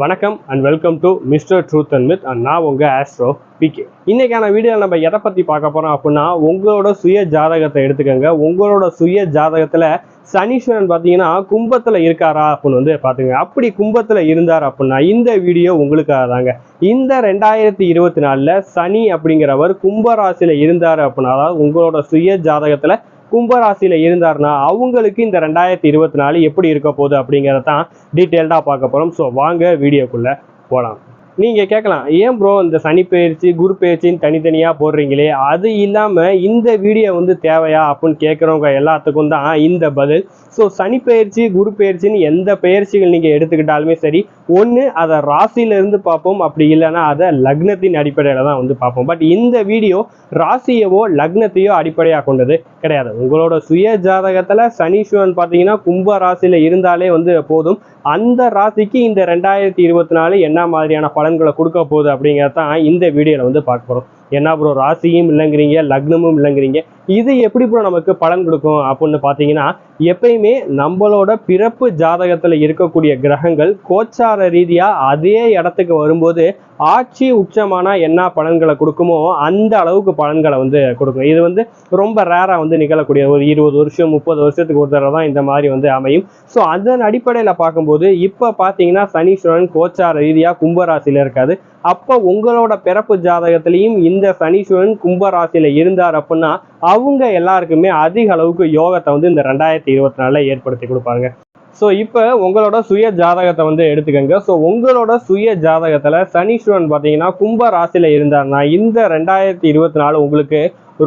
வணக்கம் and welcome to mister truth and myth and நான் உங்கள் ஆஸ்ட்ரோ பிகே இன்றைக்கான வீடியோவில் நம்ம எதை பற்றி பார்க்க போகிறோம் அப்படின்னா உங்களோட சுய ஜாதகத்தை எடுத்துக்கோங்க. உங்களோட சுய ஜாதகத்தில் சனீஸ்வரன் பார்த்தீங்கன்னா கும்பத்தில் இருக்காரா அப்படின்னு வந்து பார்த்துங்க அப்படி கும்பத்தில் இருந்தார் அப்படின்னா இந்த வீடியோ உங்களுக்காக தாங்க. இந்த ரெண்டாயிரத்தி இருபத்தி நாலில் சனி அப்படிங்கிறவர் கும்பராசியில் இருந்தார் அப்படின்னா அதாவது உங்களோட சுய ஜாதகத்தில் கும்பராசியில் இருந்தாருன்னா அவங்களுக்கு இந்த ரெண்டாயிரத்தி இருபத்தி நாலு எப்படி இருக்க போகுது அப்படிங்கிறத டீட்டெயில்டாக பார்க்க போகிறோம் ஸோ வாங்க வீடியோக்குள்ளே போகலாம் நீங்கள் கேட்கலாம் ஏன் ப்ரோ இந்த சனி பயிற்சி குரு பயிற்சின்னு தனித்தனியாக போடுறீங்களே? அது இல்லாமல் இந்த வீடியோ வந்து தேவையா அப்படின்னு கேட்குறவங்க எல்லாத்துக்கும் தான் இந்த பதில். ஸோ சனி பயிற்சி குரு பயிற்சின்னு எந்த பயிற்சிகள் நீங்கள் எடுத்துக்கிட்டாலுமே சரி ஒன்று அதை ராசியிலேருந்து பார்ப்போம். அப்படி இல்லைன்னா அதை லக்னத்தின் அடிப்படையில் தான் வந்து பார்ப்போம். பட் இந்த வீடியோ ராசியவோ லக்னத்தையோ அடிப்படையாக கொண்டது கிடையாது. உங்களோட சுய ஜாதகத்தில் சனீஸ்வரன் பார்த்தீங்கன்னா கும்ப ராசியில் இருந்தாலே வந்து போதும். அந்த ராசிக்கு இந்த ரெண்டாயிரத்தி இருபத்தி நாலு என்ன மாதிரியான பலன்களை கொடுக்க போகுது அப்படிங்கிறதான் இந்த வீடியோவில் வந்து பார்க்க போகிறோம் என்ன ப்ரோ ராசியும் இல்லைங்கிறீங்க லக்னமும் இல்லைங்கிறீங்க இது எப்படி ப்ரோ நமக்கு பலன் கொடுக்கும் அப்படின்னு பார்த்தீங்கன்னா எப்பயுமே நம்மளோட பிறப்பு ஜாதகத்தில் இருக்கக்கூடிய கிரகங்கள் கோச்சார ரீதியாக அதே இடத்துக்கு வரும்போது ஆட்சி உச்சமான என்ன பலன்களை கொடுக்குமோ அந்த அளவுக்கு பலன்களை வந்து கொடுக்கும். இது வந்து ரொம்ப ரேராக வந்து நிகழக்கூடிய ஒரு இருபது வருஷம் முப்பது வருஷத்துக்கு ஒரு தடவை தான் இந்த மாதிரி வந்து அமையும். ஸோ அதன் அடிப்படையில் பார்க்கும்போது இப்போ பார்த்தீங்கன்னா சனீஸ்வரன் கோச்சார ரீதியாக கும்பராசியில் இருக்காது அப்போ உங்களோட பிறப்பு ஜாதகத்திலையும் இந்த சனீஸ்வரன் கும்பராசியில் இருந்தார் அப்படின்னா அவங்க எல்லாருக்குமே அதிக அளவுக்கு யோகத்தை வந்து இந்த ரெண்டாயிரத்தி இருபத்தி நாலில் ஏற்படுத்தி கொடுப்பாங்க. ஸோ இப்போ உங்களோட சுய ஜாதகத்தை வந்து எடுத்துக்கோங்க. ஸோ உங்களோட சுய ஜாதகத்தில் சனீஸ்வரன் பார்த்தீங்கன்னா கும்ப ராசியில் இருந்தார்னா இந்த ரெண்டாயிரத்தி இருபத்தி நாலு உங்களுக்கு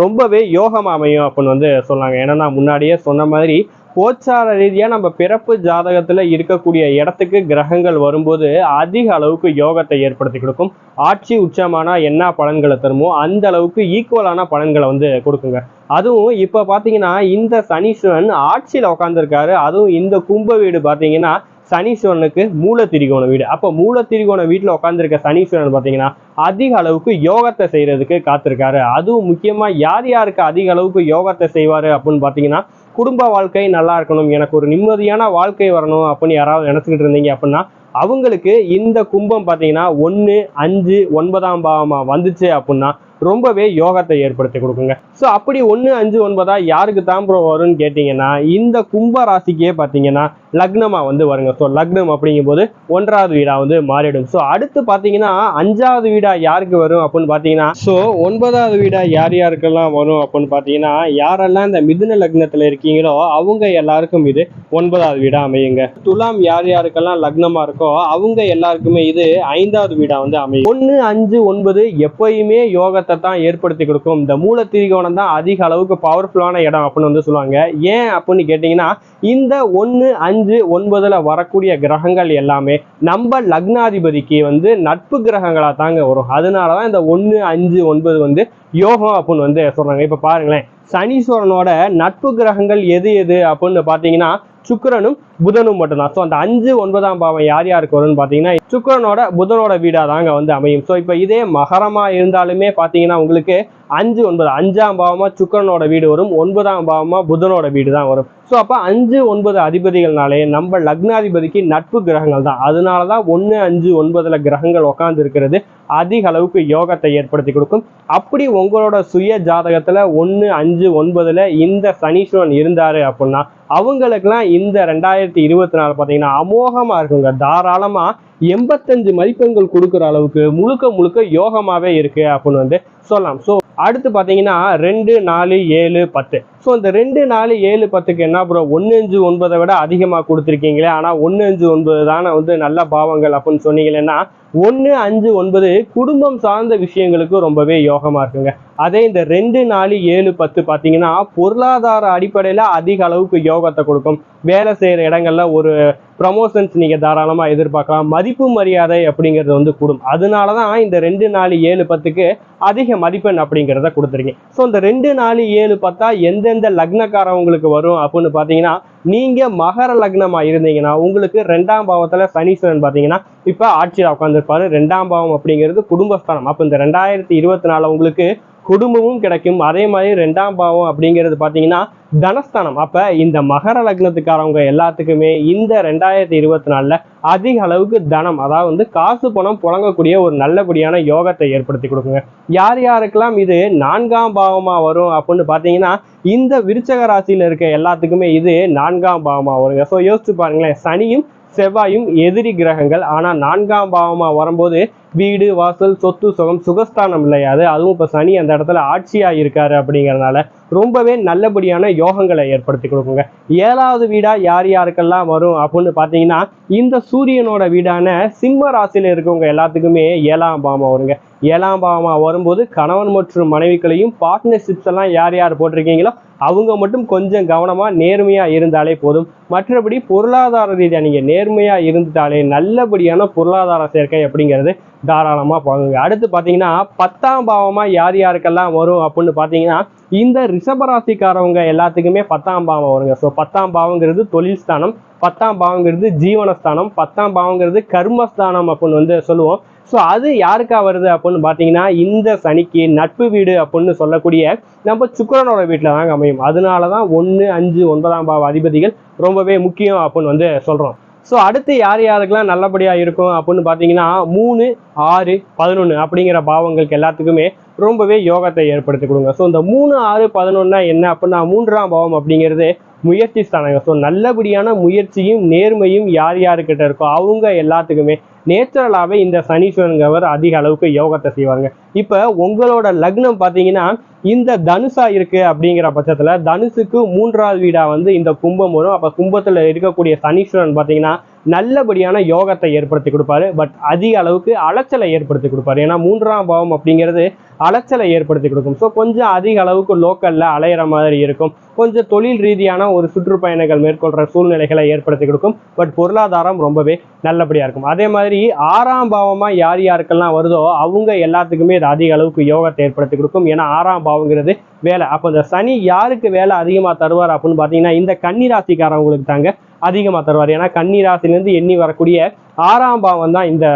ரொம்பவே யோகம் அமையும் அப்படின்னு வந்து சொன்னாங்க. ஏன்னா நான் முன்னாடியே சொன்ன மாதிரி கோச்சார ரீதியாக நம்ம பிறப்பு ஜாதகத்தில் இருக்கக்கூடிய இடத்துக்கு கிரகங்கள் வரும்போது அதிக அளவுக்கு யோகத்தை ஏற்படுத்தி கொடுக்கும். ஆட்சி உச்சமான என்ன பலன்களை தருமோ அந்த அளவுக்கு ஈக்குவலான பலன்களை வந்து கொடுக்குங்க. அதுவும் இப்போ பார்த்தீங்கன்னா இந்த சனீஸ்வரன் ஆட்சியில் உட்காந்துருக்காரு அதுவும் இந்த கும்ப வீடு பார்த்தீங்கன்னா சனீஸ்வரனுக்கு மூல திரிகோண வீடு. அப்போ மூல திரிகோண வீட்டில் உட்காந்துருக்க சனீஸ்வரன் பார்த்தீங்கன்னா அதிக அளவுக்கு யோகத்தை செய்கிறதுக்கு காத்திருக்காரு. அதுவும் முக்கியமாக யார் யாருக்கு அதிக அளவுக்கு யோகத்தை செய்வார் அப்படின்னு பார்த்தீங்கன்னா குடும்ப வாழ்க்கை நல்லா இருக்கணும் எனக்கு ஒரு நிம்மதியான வாழ்க்கை வரணும் அப்படின்னு யாராவது நினச்சிக்கிட்டு இருந்தீங்க அப்படின்னா அவங்களுக்கு இந்த கும்பம் பார்த்தீங்கன்னா ஒன்று அஞ்சு ஒன்பதாம் பாவமாக வந்துச்சு அப்படின்னா ரொம்பவே யோகத்தை ஏற்படுத்தி கொடுக்குங்க. ஸோ அப்படி ஒன்று அஞ்சு ஒன்பதா யாருக்கு தான் ப்ரோ வரும்னு கேட்டிங்கன்னா இந்த கும்ப ராசிக்கே பார்த்தீங்கன்னா லக்னமாக வந்து வருங்க. ஸோ லக்னம் அப்படிங்கும்போது ஒன்றாவது வீடாக வந்து மாறிடும். ஸோ அடுத்து பார்த்தீங்கன்னா அஞ்சாவது வீடாக யாருக்கு வரும் அப்படின்னு பார்த்தீங்கன்னா ஸோ ஒன்பதாவது வீடாக யார் யாருக்கெல்லாம் வரும் அப்படின்னு பார்த்தீங்கன்னா யாரெல்லாம் இந்த மிதுன லக்னத்தில் இருக்கீங்களோ அவங்க எல்லாருக்கும் இது ஒன்பதாவது வீடாக அமையுங்க. துலாம் யார் யாருக்கெல்லாம் லக்னமாக இருக்கோ அவங்க எல்லாருக்குமே இது ஐந்தாவது வீடாக வந்து அமையும். ஒன்று அஞ்சு ஒன்பது எப்பயுமே யோகத்தை தான் ஏற்படுத்தி கொடுக்கும். இந்த மூல திரிகோணம் தான் அதிக அளவுக்கு பவர்ஃபுல்லான இடம் அப்படின்னு வந்து சொல்லுவாங்க. ஏன் அப்படின்னு கேட்டிங்கன்னா இந்த ஒன்று அஞ்சு ஒன்பதுல வரக்கூடிய கிரகங்கள் எல்லாமே நம்ம லக்னாதிபதிக்கு வந்து நட்பு கிரகங்களாக தாங்க வரும். அதனால தான் இந்த ஒன்று அஞ்சு ஒன்பது வந்து யோகம் அப்படின்னு வந்து சொல்றாங்க. இப்போ பாருங்களேன் சனீஸ்வரனோட நட்பு கிரகங்கள் எது எது அப்படின்னு பார்த்தீங்கன்னா சுக்கரனும் புதனும் மட்டும்தான். ஸோ அந்த அஞ்சு ஒன்பதாம் பாவம் யார் யாருக்கு வரும்னு பார்த்தீங்கன்னா சுக்கரனோட புதனோட வீடாக தாங்க வந்து அமையும். ஸோ இப்போ இதே மகரமாக இருந்தாலுமே பார்த்தீங்கன்னா உங்களுக்கு அஞ்சு ஒன்பது அஞ்சாம் பாவமாக சுக்கரனோட வீடு வரும் ஒன்பதாம் பாவமாக புதனோட வீடு தான் வரும். ஸோ அப்போ அஞ்சு ஒன்பது அதிபதிகள்னாலே நம்ம லக்னாதிபதிக்கு நட்பு கிரகங்கள் தான். அதனால தான் ஒன்று அஞ்சு ஒன்பதுல கிரகங்கள் உட்காந்துருக்கிறது அதிக அளவுக்கு யோகத்தை ஏற்படுத்தி கொடுக்கும். அப்படி உங்களோட சுய ஜாதகத்தில் ஒன்று அஞ்சு ஒன்பதுல இந்த சனீஸ்வரன் இருந்தார் அப்படின்னா அவங்களுக்குலாம் இந்த ரெண்டாயிரத்தி இருபத்தி நாலு பார்த்தீங்கன்னா அமோகமாக இருக்குங்க. தாராளமாக எண்பத்தஞ்சு மதிப்பெண்கள் கொடுக்குற அளவுக்கு முழுக்க முழுக்க யோகமாகவே இருக்குது அப்படின்னு வந்து சொல்லலாம். ஸோ அடுத்து பார்த்தீங்கன்னா ரெண்டு நாலு ஏழு பத்து. ஸோ இந்த ரெண்டு நாலு ஏழு பத்துக்கு என்ன ப்ரோ ஒன்று அஞ்சு ஒன்பதை விட அதிகமாக கொடுத்துருக்கீங்களே. ஆனால் ஒன்று அஞ்சு ஒன்பது தானே வந்து நல்ல பாவங்கள் அப்படின்னு சொன்னீங்கன்னா ஒன்று அஞ்சு ஒன்பது குடும்பம் சார்ந்த விஷயங்களுக்கு ரொம்பவே யோகமாக இருக்குங்க. அதே இந்த ரெண்டு நாலு ஏழு பத்து பார்த்தீங்கன்னா பொருளாதார அடிப்படையில் அதிக அளவுக்கு யோகத்தை கொடுக்கும். வேலை செய்கிற இடங்கள்ல ஒரு ப்ரமோஷன்ஸ் நீங்கள் தாராளமாக எதிர்பார்க்கலாம். மதிப்பு மரியாதை அப்படிங்கிறது வந்து கூடும். அதனால தான் இந்த ரெண்டு நாலு ஏழு பத்துக்கு அதிக மதிப்பெண் அப்படிங்கிறத கொடுத்துருங்க ஸோ இந்த ரெண்டு நாலு ஏழு பார்த்தா எந்தெந்த லக்னக்காரவங்களுக்கு வரும் அப்படின்னு பார்த்தீங்கன்னா நீங்கள் மகர லக்னமாக இருந்தீங்கன்னா உங்களுக்கு ரெண்டாம் பாவத்தில் சனீஸ்வரன் பார்த்தீங்கன்னா இப்போ ஆட்சியில் உட்காந்துருப்பாரு ரெண்டாம் பாவம் அப்படிங்கிறது குடும்பஸ்தானம். அப்போ இந்த ரெண்டாயிரத்தி இருபத்தி நாலு உங்களுக்கு குடும்பமும் கிடைக்கும். அதே மாதிரி ரெண்டாம் பாவம் அப்படிங்கிறது பார்த்தீங்கன்னா தனஸ்தானம். அப்போ இந்த மகர லக்னத்துக்காரவங்க எல்லாத்துக்குமே இந்த ரெண்டாயிரத்தி இருபத்தி நாலில் அதிக அளவுக்கு தனம் அதாவது வந்து காசு பணம் புழங்கக்கூடிய ஒரு நல்லபடியான யோகத்தை ஏற்படுத்தி கொடுக்குங்க. யார் யாருக்கெல்லாம் இது நான்காம் பாவமாக வரும் அப்படின்னு பார்த்தீங்கன்னா இந்த விருச்சக ராசியில் இருக்க எல்லாத்துக்குமே இது நான்காம் பாவமாக வருங்க. ஸோ யோசிச்சு பாருங்களேன். சனியும் செவ்வாயும் எதிரி கிரகங்கள். ஆனால் நான்காம் பாவமாக வரும்போது வீடு வாசல் சொத்து சுகம் சுகஸ்தானம் இல்லையாது. அதுவும் இப்போ சனி அந்த இடத்துல ஆட்சியாக இருக்காரு அப்படிங்கறதுனால ரொம்பவே நல்லபடியான யோகங்களை ஏற்படுத்தி கொடுக்குங்க. ஏழாவது வீடாக யார் யாருக்கெல்லாம் வரும் அப்படின்னு பார்த்தீங்கன்னா இந்த சூரியனோட வீடான சிம்ம ராசியில் இருக்கவங்க எல்லாத்துக்குமே ஏழாம் பாவமாக வருங்க. ஏழாம் பாவமாக வரும்போது கணவன் மற்றும் மனைவிகளையும் பார்ட்னர்ஷிப்ஸ் எல்லாம் யார் யார் போட்டிருக்கீங்களோ அவங்க மட்டும் கொஞ்சம் கவனமாக நேர்மையாக இருந்தாலே போதும். மற்றபடி பொருளாதார ரீதியாக நீங்கள் நேர்மையாக இருந்துட்டாலே நல்லபடியான பொருளாதார சேர்க்கை அப்படிங்கிறது தாராளமாக போகுங்க அடுத்து பார்த்தீங்கன்னா பத்தாம் பாவமாக யார் யாருக்கெல்லாம் வரும் அப்படின்னு பார்த்தீங்கன்னா இந்த ரிஷபராசிக்காரவங்க எல்லாத்துக்குமே பத்தாம் பாவம் வருங்க. ஸோ பத்தாம் பாவங்கிறது தொழில் ஸ்தானம் பத்தாம் பாவங்கிறது ஜீவனஸ்தானம் பத்தாம் பாவங்கிறது கர்மஸ்தானம் அப்படின்னு வந்து சொல்லுவோம். ஸோ அது யாருக்கா வருது அப்படின்னு பார்த்தீங்கன்னா இந்த சனிக்கு நட்பு வீடு அப்படின்னு சொல்லக்கூடிய நம்ம சுக்கரனோட வீட்டில் தாங்க அமையும். அதனால தான் ஒன்று அஞ்சு ஒன்பதாம் பாவ அதிபதிகள் ரொம்பவே முக்கியம் அப்படின்னு வந்து சொல்கிறோம் ஸோ அடுத்து யார் யாருக்கெல்லாம் நல்லபடியாக இருக்கும் அப்படின்னு பார்த்தீங்கன்னா மூணு ஆறு பதினொன்று அப்படிங்கிற பாவங்களுக்கு எல்லாத்துக்குமே ரொம்பவே யோகத்தை ஏற்படுத்தி கொடுங்க. ஸோ இந்த மூணு ஆறு பதினொன்னா என்ன அப்படின்னா மூன்றாம் பாவம் அப்படிங்கிறது முயற்சி ஸ்தானங்க ஸோ நல்லபடியான முயற்சியும் நேர்மையும் யார் யாருக்கிட்ட இருக்கோ அவங்க எல்லாத்துக்குமே நேச்சுரலாகவே இந்த சனீஸ்வரங்கவர் அதிக அளவுக்கு யோகத்தை செய்வாங்க. இப்போ உங்களோட லக்னம் பார்த்தீங்கன்னா இந்த தனுசா இருக்கு அப்படிங்கிற பட்சத்தில் தனுசுக்கு மூன்றாவது வீடா வந்து இந்த கும்பம் வரும். அப்போ கும்பத்தில் இருக்கக்கூடிய சனீஸ்வரன் பார்த்தீங்கன்னா நல்லபடியான யோகத்தை ஏற்படுத்தி கொடுப்பாரு. பட் அதிக அளவுக்கு அலைச்சலை ஏற்படுத்தி கொடுப்பாரு. ஏன்னா மூன்றாம் பாவம் அப்படிங்கிறது அலைச்சலை ஏற்படுத்தி கொடுக்கும். ஸோ கொஞ்சம் அதிக அளவுக்கு லோக்கல்ல அலையிற மாதிரி இருக்கும். கொஞ்சம் தொழில் ரீதியான ஒரு சுற்றுப்பயணங்கள் மேற்கொள்கிற சூழ்நிலைகளை ஏற்படுத்தி கொடுக்கும். பட் பொருளாதாரம் ரொம்பவே நல்லபடியாக இருக்கும். அதே மாதிரி ஆறாம் பாவமாக யார் யாருக்கெல்லாம் வருதோ அவங்க எல்லாத்துக்குமே இது அதிக அளவுக்கு யோகத்தை ஏற்படுத்தி கொடுக்கும். ஏன்னா ஆறாம் பாவங்கிறது வேலை. அப்போ இந்த சனி யாருக்கு வேலை அதிகமாக தருவார் அப்படின்னு பார்த்தீங்கன்னா இந்த கன்னிராசிக்காரவங்களுக்கு தாங்க அதிகமாக தருவார். ஏன்னா கன்னிராசிலேருந்து எண்ணி வரக்கூடிய ஆறாம் பாவம் தான் இந்த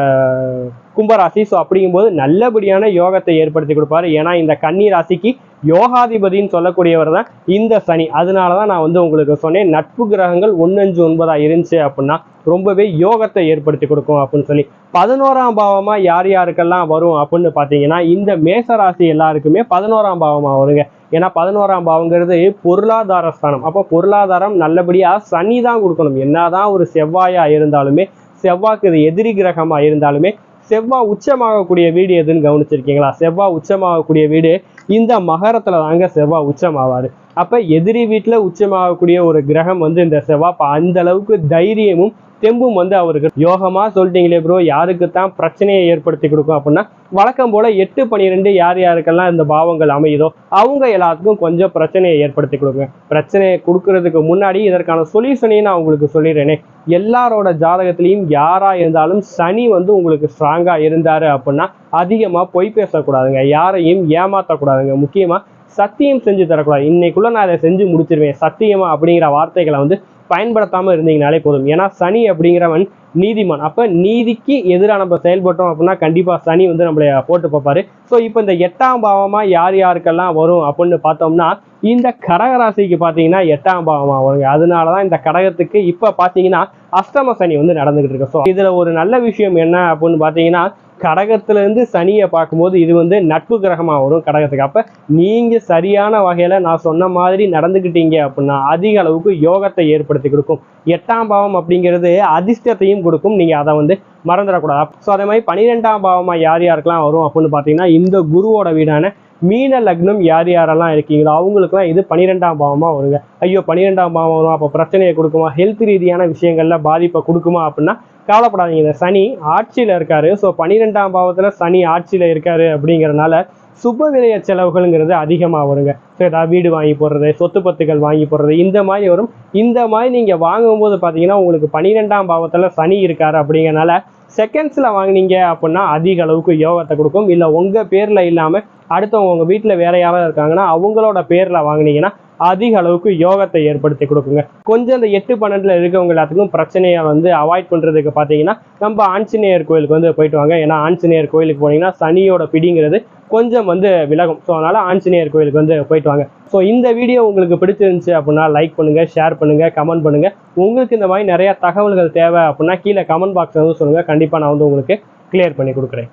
கும்பராசி. ஸோ அப்படிங்கும்போது நல்லபடியான யோகத்தை ஏற்படுத்தி கொடுப்பாரு. ஏன்னா இந்த கன்னி ராசிக்கு யோகாதிபதின்னு சொல்லக்கூடியவர் தான் இந்த சனி. அதனால தான் நான் வந்து உங்களுக்கு சொன்னேன் நட்பு கிரகங்கள் ஒன்னஞ்சு ஒன்பதாக இருந்துச்சு அப்படின்னா ரொம்பவே யோகத்தை ஏற்படுத்தி கொடுக்கும் அப்படின்னு சொல்லி. பதினோராம் பாவமாக யார் யாருக்கெல்லாம் வரும் அப்படின்னு பார்த்தீங்கன்னா இந்த மேச ராசி எல்லாருக்குமே பதினோராம் பாவமாக வருங்க. ஏன்னா பதினோராம் பாவங்கிறது பொருளாதார ஸ்தானம். அப்போ பொருளாதாரம் நல்லபடியாக சனி தான் கொடுக்கணும். என்னதான் ஒரு செவ்வாயாக இருந்தாலுமே செவ்வாய்க்கு இது எதிரி கிரகமாக இருந்தாலுமே செவ்வாய் உச்சமாகக்கூடிய வீடு எதுன்னு கவனிச்சிருக்கீங்களா? செவ்வாய் உச்சமாகக்கூடிய வீடு இந்த மகரத்துல தாங்க செவ்வாய் உச்சமாவாரு அப்ப எதிரி வீட்டுல உச்சமாகக்கூடிய ஒரு கிரகம் வந்து இந்த செவ்வாய் அந்த அளவுக்கு தைரியமும் தெம்பும் வந்து அவருக்கு யோகமா சொல்லிட்டீங்களே ப்ரோ யாருக்கு தான் பிரச்சனையை ஏற்படுத்தி கொடுக்கும் அப்படின்னா வழக்கம் போல எட்டு பன்னிரெண்டு யார் யாருக்கெல்லாம் இந்த பாவங்கள் அமையுதோ அவங்க எல்லாத்துக்கும் கொஞ்சம் பிரச்சனையை ஏற்படுத்தி கொடுங்க. பிரச்சனையை கொடுக்கறதுக்கு முன்னாடி இதற்கான சொல்யூஷனையும் நான் உங்களுக்கு சொல்லிடுறேனே. எல்லாரோட ஜாதகத்திலையும் யாரா இருந்தாலும் சனி வந்து உங்களுக்கு ஸ்ட்ராங்கா இருந்தாரு அப்படின்னா அதிகமா பொய் பேசக்கூடாதுங்க. யாரையும் ஏமாத்தக்கூடாதுங்க. முக்கியமா சத்தியம் செஞ்சு தரக்கூடாது. இன்னைக்குள்ள நான் அதை செஞ்சு முடிச்சிருவேன். சத்தியமா அப்படிங்கிற வார்த்தைகளை வந்து பயன்படுத்தாமல் இருந்தீங்கனாலே போதும். ஏன்னா சனி அப்படிங்கிறவன் நீதிமான். அப்ப நீதிக்கு எதிராக நம்ம செயல்பட்டோம் அப்படின்னா கண்டிப்பா சனி வந்து நம்மளை போட்டு பார்ப்பாரு. ஸோ இப்போ இந்த எட்டாம் பாவமா யார் யாருக்கெல்லாம் வரும் அப்படின்னு பார்த்தோம்னா இந்த கடகராசிக்கு பார்த்தீங்கன்னா எட்டாம் பாவமா வருங்க. அதனாலதான் இந்த கடகத்துக்கு இப்ப பார்த்தீங்கன்னா அஷ்டம சனி வந்து நடந்துகிட்டு இருக்கு. ஸோ இதுல ஒரு நல்ல விஷயம் என்ன அப்படின்னு பார்த்தீங்கன்னா கடகத்திலேருந்து சனியை பார்க்கும்போது இது வந்து நட்பு கிரகமாக வரும் கடகத்துக்கு. அப்போ நீங்கள் சரியான வகையில் நான் சொன்ன மாதிரி நடந்துக்கிட்டீங்க அப்படின்னா அதிக அளவுக்கு யோகத்தை ஏற்படுத்தி கொடுக்கும். எட்டாம் பாவம் அப்படிங்கிறது அதிர்ஷ்டத்தையும் கொடுக்கும். நீங்கள் அதை வந்து மறந்துடக்கூடாது. ஸோ அதே மாதிரி பன்னிரெண்டாம் பாவமாக யார் யாருக்கெல்லாம் வரும் அப்படின்னு பார்த்தீங்கன்னா இந்த குருவோட வீடான மீன லக்னம் யார் யாரெல்லாம் இருக்கீங்களோ அவங்களுக்குலாம் இது பன்னிரெண்டாம் பாவமாக வருங்க. ஐயோ பன்னிரெண்டாம் பாவம் வரும். அப்போ பிரச்சனையை கொடுக்குமா? ஹெல்த் ரீதியான விஷயங்களில் பாதிப்பை கொடுக்குமா அப்படின்னா கவலைப்படாதீங்க. இந்த சனி ஆட்சியில் இருக்காரு. ஸோ பன்னிரெண்டாம் பாவத்தில் சனி ஆட்சியில் இருக்காரு அப்படிங்கிறனால சுப விரய செலவுகள்ங்கிறது அதிகமாக வருங்க. ஸோ ஏதாவது வீடு வாங்கி போடுறது சொத்து பத்துகள் வாங்கி போடுறது இந்த மாதிரி வரும். இந்த மாதிரி நீங்கள் வாங்கும்போது பார்த்தீங்கன்னா உங்களுக்கு பன்னிரெண்டாம் பாவத்தில் சனி இருக்காரு அப்படிங்கறனால செகண்ட்ஸில் வாங்குனீங்க அப்படின்னா அதிக அளவுக்கு யோகத்தை கொடுக்கும். இல்லை உங்கள் பேரில் இல்லாமல் அடுத்தவங்க உங்கள் வீட்டில் வேற யாராவது இருக்காங்கன்னா அவங்களோட பேரில் வாங்குனீங்கன்னா அதிக அளவுக்கு யோகத்தை ஏற்படுத்தி கொடுக்குங்க. கொஞ்சம் அந்த எட்டு பன்னெண்டுல இருக்கவங்க எல்லாத்துக்கும் பிரச்சனையை வந்து அவாய்ட் பண்றதுக்கு பார்த்தீங்கன்னா நம்ம ஆஞ்சநேயர் கோயிலுக்கு வந்து போயிட்டு வாங்க. ஏன்னா ஆஞ்சநேயர் கோயிலுக்கு போனீங்கன்னா சனியோட பிடிங்கிறது கொஞ்சம் வந்து விலகும். ஸோ அதனால ஆஞ்சநேயர் கோயிலுக்கு வந்து போயிட்டு வாங்க. ஸோ இந்த வீடியோ உங்களுக்கு பிடிச்சிருந்துச்சு அப்படின்னா லைக் பண்ணுங்க ஷேர் பண்ணுங்க கமெண்ட் பண்ணுங்க. உங்களுக்கு இந்த மாதிரி நிறைய தகவல்கள் தேவை அப்படின்னா கீழே கமெண்ட் பாக்ஸ் வந்து சொல்லுங்க. கண்டிப்பா நான் வந்து உங்களுக்கு கிளியர் பண்ணி கொடுக்குறேன்.